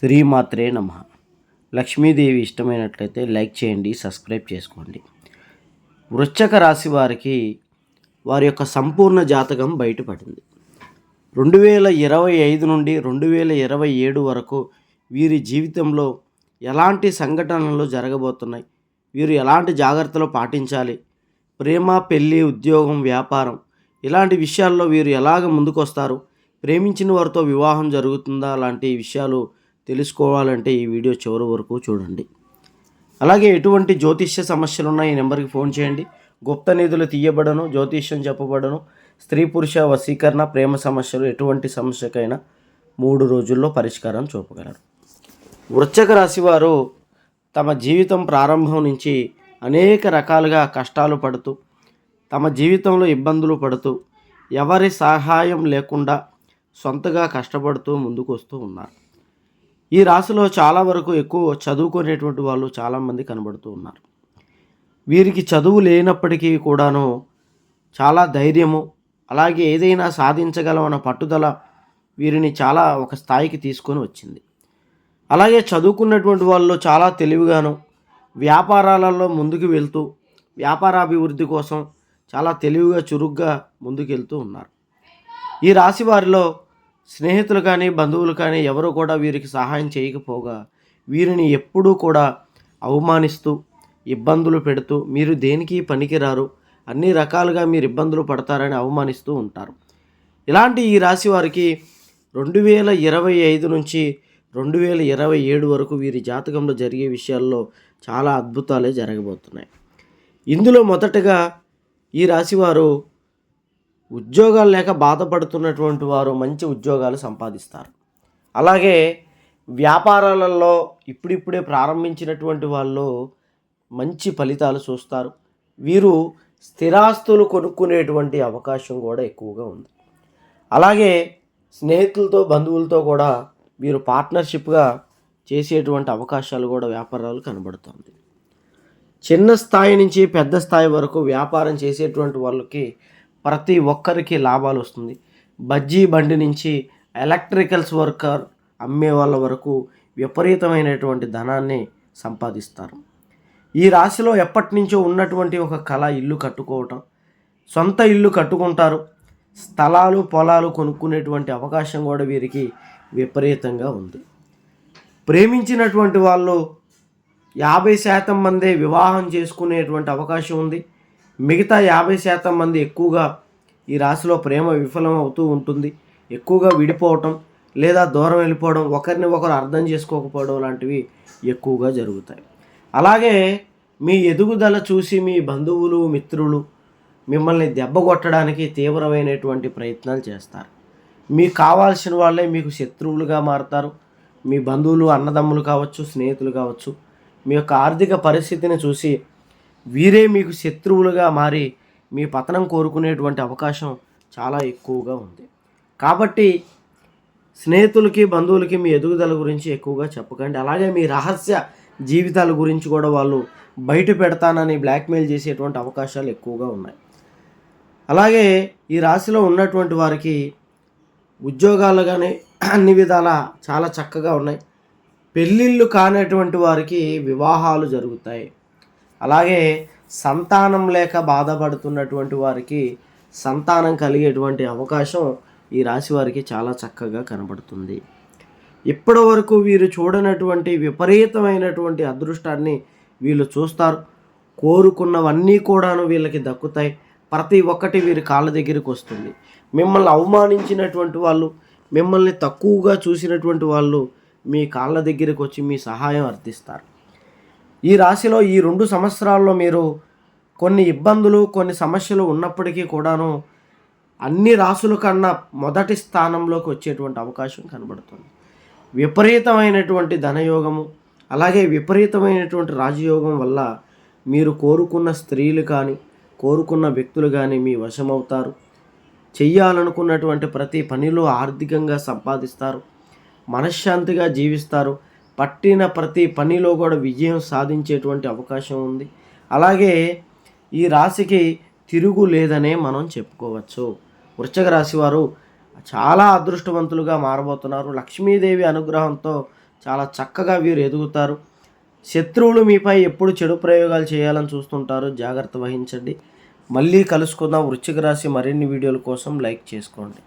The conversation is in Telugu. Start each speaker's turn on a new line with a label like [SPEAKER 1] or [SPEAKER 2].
[SPEAKER 1] శ్రీమాత్రే నమ. లక్ష్మీదేవి ఇష్టమైనట్లయితే లైక్ చేయండి సబ్స్క్రైబ్ చేసుకోండి. వృశ్చక రాశి వారికి వారి యొక్క సంపూర్ణ జాతకం బయటపడింది. రెండు వేల ఇరవై ఐదు నుండి రెండు వేల ఇరవై ఏడు వరకు వీరి జీవితంలో ఎలాంటి సంఘటనలు జరగబోతున్నాయి? వీరు ఎలాంటి జాగ్రత్తలు పాటించాలి? ప్రేమ పెళ్ళి ఉద్యోగం వ్యాపారం ఇలాంటి విషయాల్లో వీరు ఎలాగ ముందుకొస్తారు? ప్రేమించిన వారితో వివాహం జరుగుతుందా? లాంటి విషయాలు తెలుసుకోవాలంటే ఈ వీడియో చివరి వరకు చూడండి. అలాగే ఎటువంటి జ్యోతిష్య సమస్యలు ఉన్నాయి ఈ నెంబర్కి ఫోన్ చేయండి. గుప్త నిధులు తీయబడను జ్యోతిష్యం చెప్పబడను. స్త్రీ పురుష వశీకరణ ప్రేమ సమస్యలు ఎటువంటి సమస్యకైనా మూడు రోజుల్లో పరిష్కారం చూపగలరు. వృశ్చక రాశి వారు తమ జీవితం ప్రారంభం నుంచి అనేక రకాలుగా కష్టాలు పడుతూ తమ జీవితంలో ఇబ్బందులు పడుతూ ఎవరి సహాయం లేకుండా సొంతగా కష్టపడుతూ ముందుకు వస్తూ ఉన్నారు. ఈ రాశిలో చాలా వరకు ఎక్కువ చదువుకునేటువంటి వాళ్ళు చాలామంది కనబడుతూ ఉన్నారు. వీరికి చదువు లేనప్పటికీ కూడాను చాలా ధైర్యము అలాగే ఏదైనా సాధించగలమన్న పట్టుదల వీరిని చాలా ఒక స్థాయికి తీసుకొని వచ్చింది. అలాగే చదువుకున్నటువంటి వాళ్ళు చాలా తెలివిగాను వ్యాపారాలలో ముందుకు వెళ్తూ వ్యాపారాభివృద్ధి కోసం చాలా తెలివిగా చురుగ్గా ముందుకెళ్తూ ఉన్నారు. ఈ రాశి వారిలో స్నేహితులు కానీ బంధువులు కానీ ఎవరు కూడా వీరికి సహాయం చేయకపోగా వీరిని ఎప్పుడూ కూడా అవమానిస్తూ ఇబ్బందులు పెడుతూ మీరు దేనికి పనికిరారు? అన్ని రకాలుగా మీరు ఇబ్బందులు పడతారని అవమానిస్తూ ఉంటారు. ఇలాంటి ఈ రాశి వారికి రెండు వేల ఇరవై ఐదు నుంచి రెండు వేల ఇరవై ఏడు వరకు వీరి జాతకంలో జరిగే విషయాల్లో చాలా అద్భుతాలే జరగబోతున్నాయి. ఇందులో మొదటగా ఈ రాశివారు ఉద్యోగాలు లేక బాధపడుతున్నటువంటి వారు మంచి ఉద్యోగాలు సంపాదిస్తారు. అలాగే వ్యాపారాలలో ఇప్పుడిప్పుడే ప్రారంభించినటువంటి వాళ్ళు మంచి ఫలితాలు చూస్తారు. వీరు స్థిరాస్తులు కొనుక్కునేటువంటి అవకాశం కూడా ఎక్కువగా ఉంది. అలాగే స్నేహితులతో బంధువులతో కూడా వీరు పార్ట్నర్షిప్గా చేసేటువంటి అవకాశాలు కూడా వ్యాపారాలు కనబడుతుంది. చిన్న స్థాయి నుంచి పెద్ద స్థాయి వరకు వ్యాపారం చేసేటువంటి వాళ్ళకి ప్రతి ఒక్కరికి లాభాలు వస్తుంది. బజ్జీ బండి నుంచి ఎలక్ట్రికల్స్ వర్కర్ అమ్మే వాళ్ళ వరకు విపరీతమైనటువంటి ధనాన్ని సంపాదిస్తారు. ఈ రాశిలో ఎప్పటి నుంచో ఉన్నటువంటి ఒక కళ ఇల్లు కట్టుకోవటం. సొంత ఇల్లు కట్టుకుంటారు. స్థలాలు పొలాలు కొనుక్కునేటువంటి అవకాశం కూడా వీరికి విపరీతంగా ఉంది. ప్రేమించినటువంటి వాళ్ళు యాభై శాతం మందే వివాహం చేసుకునేటువంటి అవకాశం ఉంది. మిగతా యాభై శాతం మంది ఎక్కువగా ఈ రాశిలో ప్రేమ విఫలం అవుతూ ఉంటుంది. ఎక్కువగా విడిపోవటం లేదా దూరం వెళ్ళిపోవడం ఒకరిని ఒకరు అర్థం చేసుకోకపోవడం లాంటివి ఎక్కువగా జరుగుతాయి. అలాగే మీ ఎదుగుదల చూసి మీ బంధువులు మిత్రులు మిమ్మల్ని దెబ్బ కొట్టడానికి తీవ్రమైనటువంటి ప్రయత్నాలు చేస్తారు. మీకు కావాల్సిన వాళ్ళే మీకు శత్రువులుగా మారుతారు. మీ బంధువులు అన్నదమ్ములు కావచ్చు స్నేహితులు కావచ్చు మీ యొక్క ఆర్థిక పరిస్థితిని చూసి వీరే మీకు శత్రువులుగా మారి మీ పతనం కోరుకునేటువంటి అవకాశం చాలా ఎక్కువగా ఉంది. కాబట్టి స్నేహితులకి బంధువులకి మీ ఎదుగుదల గురించి ఎక్కువగా చెప్పకండి. అలాగే మీ రహస్య జీవితాల గురించి కూడా వాళ్ళు బయట పెడతానని బ్లాక్మెయిల్ చేసేటువంటి అవకాశాలు ఎక్కువగా ఉన్నాయి. అలాగే ఈ రాశిలో ఉన్నటువంటి వారికి ఉద్యోగాలు కానీ అన్ని విధాల చాలా చక్కగా ఉన్నాయి. పెళ్ళిళ్ళు కానటువంటి వారికి వివాహాలు జరుగుతాయి. అలాగే సంతానం లేక బాధపడుతున్నటువంటి వారికి సంతానం కలిగేటువంటి అవకాశం ఈ రాశి వారికి చాలా చక్కగా కనబడుతుంది. ఇప్పటి వరకు వీరు చూడనటువంటి విపరీతమైనటువంటి అదృష్టాన్ని వీళ్ళు చూస్తారు. కోరుకున్నవన్నీ కూడాను వీళ్ళకి దక్కుతాయి. ప్రతి ఒక్కటి వీరి కాళ్ళ దగ్గరికి వస్తుంది. మిమ్మల్ని అవమానించినటువంటి వాళ్ళు మిమ్మల్ని తక్కువగా చూసినటువంటి వాళ్ళు మీ కాళ్ళ దగ్గరికి వచ్చి మీ సహాయం అర్థిస్తారు. ఈ రాశిలో ఈ రెండు సంవత్సరాల్లో మీరు కొన్ని ఇబ్బందులు కొన్ని సమస్యలు ఉన్నప్పటికీ కూడాను అన్ని రాసుల కన్నా మొదటి స్థానంలోకి వచ్చేటువంటి అవకాశం కనబడుతుంది. విపరీతమైనటువంటి ధనయోగము అలాగే విపరీతమైనటువంటి రాజయోగం వల్ల మీరు కోరుకున్న స్త్రీలు కానీ కోరుకున్న వ్యక్తులు కానీ మీ వశమవుతారు. చెయ్యాలనుకున్నటువంటి ప్రతి పనిలో ఆర్థికంగా సంపాదిస్తారు. మనశ్శాంతిగా జీవిస్తారు. పట్టిన ప్రతి పనిలో కూడా విజయం సాధించేటువంటి అవకాశం ఉంది. అలాగే ఈ రాశికి తిరుగు లేదనే మనం చెప్పుకోవచ్చు. వృశ్చిక రాశి వారు చాలా అదృష్టవంతులుగా మారబోతున్నారు. లక్ష్మీదేవి అనుగ్రహంతో చాలా చక్కగా వీరు ఎదుగుతారు. శత్రువులు మీపై ఎప్పుడు చెడు ప్రయోగాలు చేయాలని చూస్తుంటారు. జాగ్రత్త వహించండి. మళ్ళీ కలుసుకుందాం. వృశ్చిక రాశి మరిన్ని వీడియోల కోసం లైక్ చేసుకోండి.